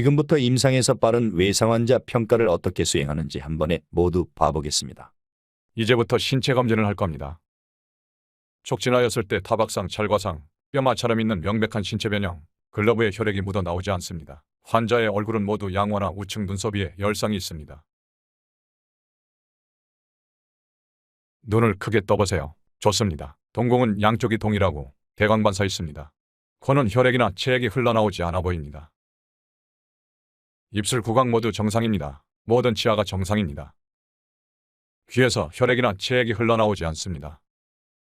지금부터 임상에서 빠른 외상 환자 평가를 어떻게 수행하는지 한 번에 모두 봐보겠습니다. 이제부터 신체 검진을 할 겁니다. 촉진하였을 때 타박상, 찰과상, 뼈마처럼 있는 명백한 신체 변형, 글러브에 혈액이 묻어 나오지 않습니다. 환자의 얼굴은 모두 양화나 우측 눈썹 위에 열상이 있습니다. 눈을 크게 떠보세요. 좋습니다. 동공은 양쪽이 동일하고 대광반사 있습니다. 코는 혈액이나 체액이 흘러나오지 않아 보입니다. 입술 구강 모두 정상입니다. 모든 치아가 정상입니다. 귀에서 혈액이나 체액이 흘러나오지 않습니다.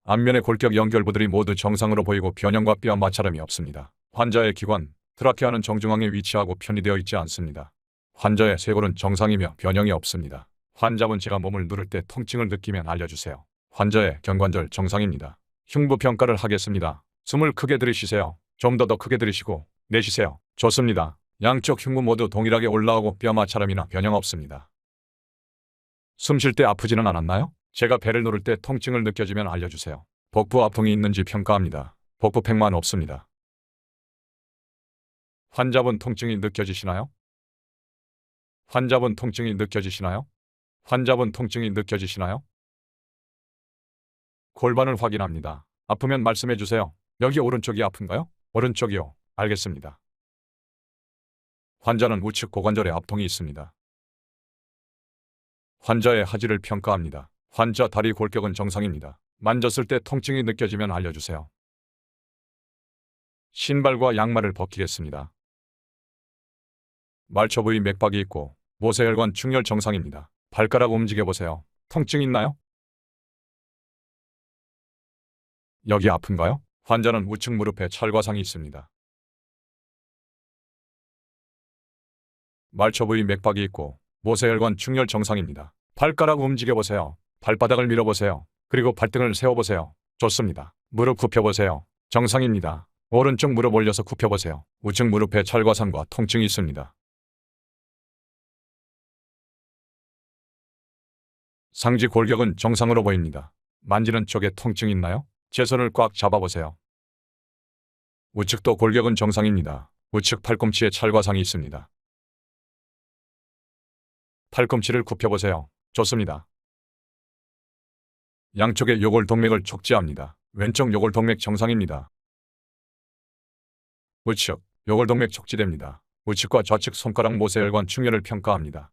안면의 골격 연결부들이 모두 정상으로 보이고 변형과 뼈 마찰음이 없습니다. 환자의 기관, 트라케아는 정중앙에 위치하고 편의되어 있지 않습니다. 환자의 쇄골은 정상이며 변형이 없습니다. 환자분 제가 몸을 누를 때 통증을 느끼면 알려주세요. 환자의 경관절 정상입니다. 흉부 평가를 하겠습니다. 숨을 크게 들이쉬세요. 좀 더 더 크게 들이쉬고 내쉬세요. 좋습니다. 양쪽 흉부 모두 동일하게 올라오고 뼈 마찰음이나 변형 없습니다. 숨 쉴 때 아프지는 않았나요? 제가 배를 누를 때 통증을 느껴지면 알려주세요. 복부 아픔이 있는지 평가합니다. 복부팩만 없습니다. 환자분 통증이 느껴지시나요? 환자분 통증이 느껴지시나요? 환자분 통증이 느껴지시나요? 골반을 확인합니다. 아프면 말씀해 주세요. 여기 오른쪽이 아픈가요? 오른쪽이요. 알겠습니다. 환자는 우측 고관절에 압통이 있습니다. 환자의 하지를 평가합니다. 환자 다리 골격은 정상입니다. 만졌을 때 통증이 느껴지면 알려주세요. 신발과 양말을 벗기겠습니다. 말초 부위 맥박이 있고 모세혈관 충혈 정상입니다. 발가락 움직여 보세요. 통증 있나요? 여기 아픈가요? 환자는 우측 무릎에 찰과상이 있습니다. 말초 부위 맥박이 있고 모세혈관 충혈 정상입니다. 발가락 움직여 보세요. 발바닥을 밀어 보세요. 그리고 발등을 세워 보세요. 좋습니다. 무릎 굽혀 보세요. 정상입니다. 오른쪽 무릎 올려서 굽혀 보세요. 우측 무릎에 찰과상과 통증이 있습니다. 상지 골격은 정상으로 보입니다. 만지는 쪽에 통증 있나요? 제 손을 꽉 잡아보세요. 우측도 골격은 정상입니다. 우측 팔꿈치에 찰과상이 있습니다. 팔꿈치를 굽혀보세요. 좋습니다. 양쪽의 요골동맥을 촉지합니다. 왼쪽 요골동맥 정상입니다. 우측 요골동맥 촉지됩니다. 우측과 좌측 손가락 모세혈관 충혈을 평가합니다.